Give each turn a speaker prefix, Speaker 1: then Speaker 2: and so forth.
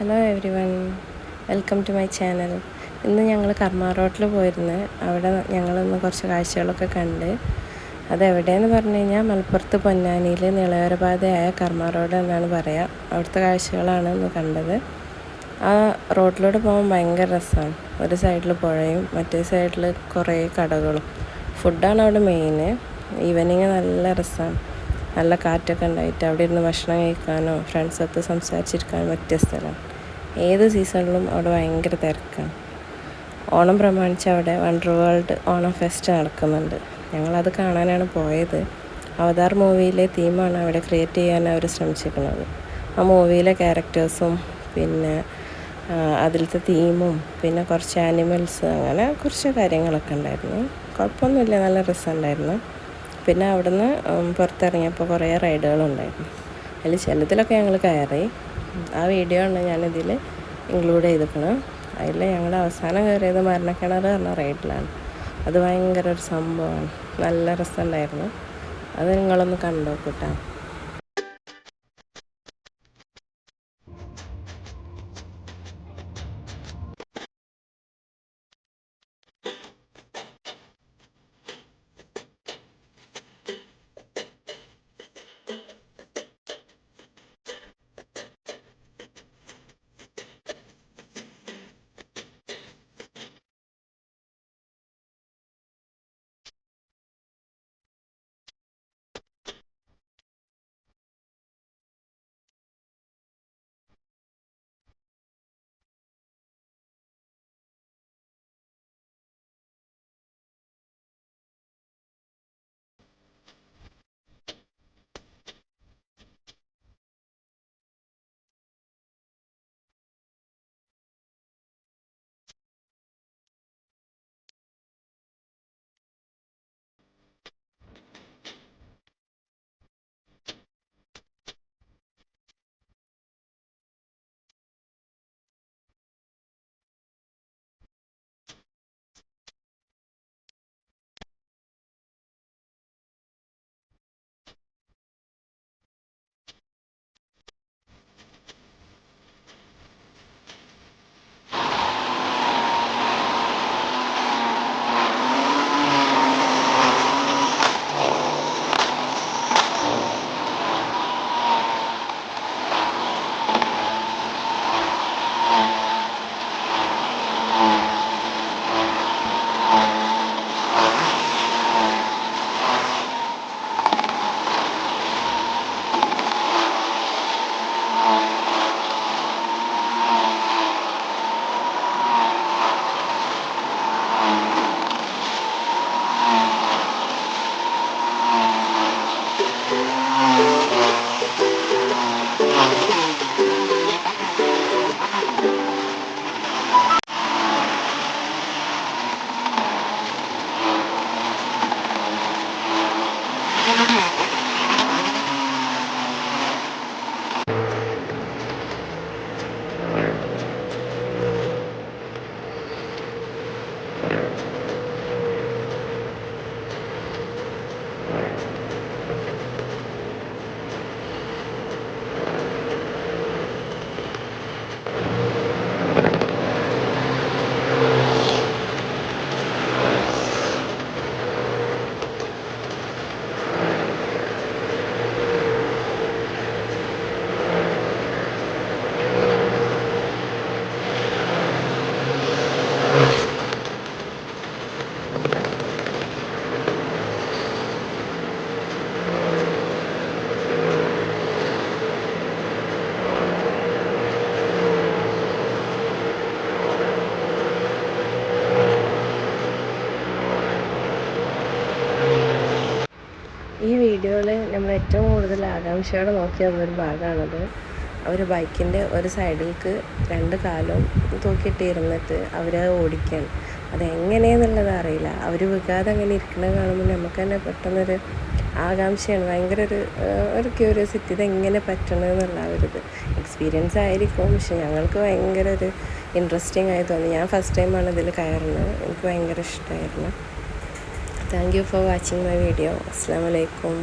Speaker 1: Hello everyone welcome to my channel ഇന്ന് ഞങ്ങൾ കർമ്മ റോട്ടിൽ പോയിരുന്നു. അവിടെ ഞങ്ങളൊന്ന് കുറച്ച് കാഴ്ചകളൊക്കെ കണ്ട്. അതെവിടെയെന്ന് പറഞ്ഞു കഴിഞ്ഞാൽ മലപ്പുറത്ത് പൊന്നാനിയിൽ നിളയോരപാതയായ കർമ്മ റോഡ് എന്നാണ് പറയുക അവിടുത്തെ കാഴ്ചകളാണ് ഇന്ന് കണ്ടത്. ആ റോഡിലൂടെ പോകാൻ ഭയങ്കര രസമാണ് ഒരു സൈഡിൽ പുഴയും മറ്റേ സൈഡിൽ കുറേ കടകളും. ഫുഡാണ് അവിടെ മെയിന്. ഈവനിങ് നല്ല രസമാണ് നല്ല കാറ്റൊക്കെ ഉണ്ടായിട്ട് അവിടെ ഇരുന്ന് ഭക്ഷണം കഴിക്കാനോ ഫ്രണ്ട്സൊത്ത് സംസാരിച്ചിരിക്കാനോ പറ്റിയ സ്ഥലമാണ് ഏത് സീസണിലും അവിടെ ഭയങ്കര തിരക്കാണ്. ഓണം പ്രമാണിച്ച് അവിടെ വണ്ടർ വേൾഡ് ഓണം ഫെസ്റ്റ് നടക്കുന്നുണ്ട്. ഞങ്ങളത് കാണാനാണ് പോയത്. അവതാർ മൂവിയിലെ തീമാണ് അവിടെ ക്രിയേറ്റ് ചെയ്യാൻ അവർ ശ്രമിച്ചിരിക്കുന്നത്. ആ മൂവിയിലെ ക്യാരക്ടേഴ്സും പിന്നെ അതിലത്തെ തീമും പിന്നെ കുറച്ച് ആനിമൽസ് അങ്ങനെ കുറച്ച് കാര്യങ്ങളൊക്കെ ഉണ്ടായിരുന്നു. കുഴപ്പമൊന്നുമില്ല നല്ല രസമുണ്ടായിരുന്നു. പിന്നെ അവിടുന്ന് പുറത്തിറങ്ങിയപ്പോൾ കുറേ റൈഡുകളുണ്ടായിരുന്നു. അതിൽ ചിലതിലൊക്കെ ഞങ്ങൾ കയറി. ആ വീഡിയോ ആണ് ഞാനിതിൽ ഇൻക്ലൂഡ് ചെയ്തിരിക്കുന്നത് അതിൽ ഞങ്ങൾ അവസാനം കയറിയത് മരണക്കിണർ പറഞ്ഞ റൈഡിലാണ്. അത് ഭയങ്കര ഒരു സംഭവമാണ്. നല്ല രസമുണ്ടായിരുന്നു. അത് നിങ്ങളൊന്ന് കണ്ടോ നോക്കൂട്ടാ വീഡിയോയിൽ നമ്മൾ ഏറ്റവും കൂടുതൽ ആകാംക്ഷയോടെ നോക്കിയ വന്നൊരു ഭാഗമാണത് അവർ ബൈക്കിന്റെ ഒരു സൈഡിലേക്ക് രണ്ട് കാലും തൂക്കിയിട്ടിരുന്നിട്ട് അവർ ഓടിക്കുകയാണ് അതെങ്ങനെയെന്നുള്ളത് അറിയില്ല. അവർ വികാതെ അങ്ങനെ ഇരിക്കുന്നത് കാണുമ്പോൾ നമുക്ക് തന്നെ പെട്ടെന്നൊരു ആകാംക്ഷയാണ്. ഭയങ്കര ഒരു ഒരു ക്യൂരിയോസിറ്റി ഇതെങ്ങനെ പറ്റണമെന്നുള്ള ഒരു എക്സ്പീരിയൻസ് ആയിരിക്കും. പക്ഷെ ഞങ്ങൾക്ക് ഭയങ്കര ഒരു ഇൻട്രസ്റ്റിംഗ് ആയി തോന്നി. ഞാൻ ഫസ്റ്റ് ടൈമാണ് ഇതിൽ കയറുന്നത്. എനിക്ക് ഭയങ്കര ഇഷ്ടമായിരുന്നു thank you for watching my video. അസ്സാം വലൈക്കും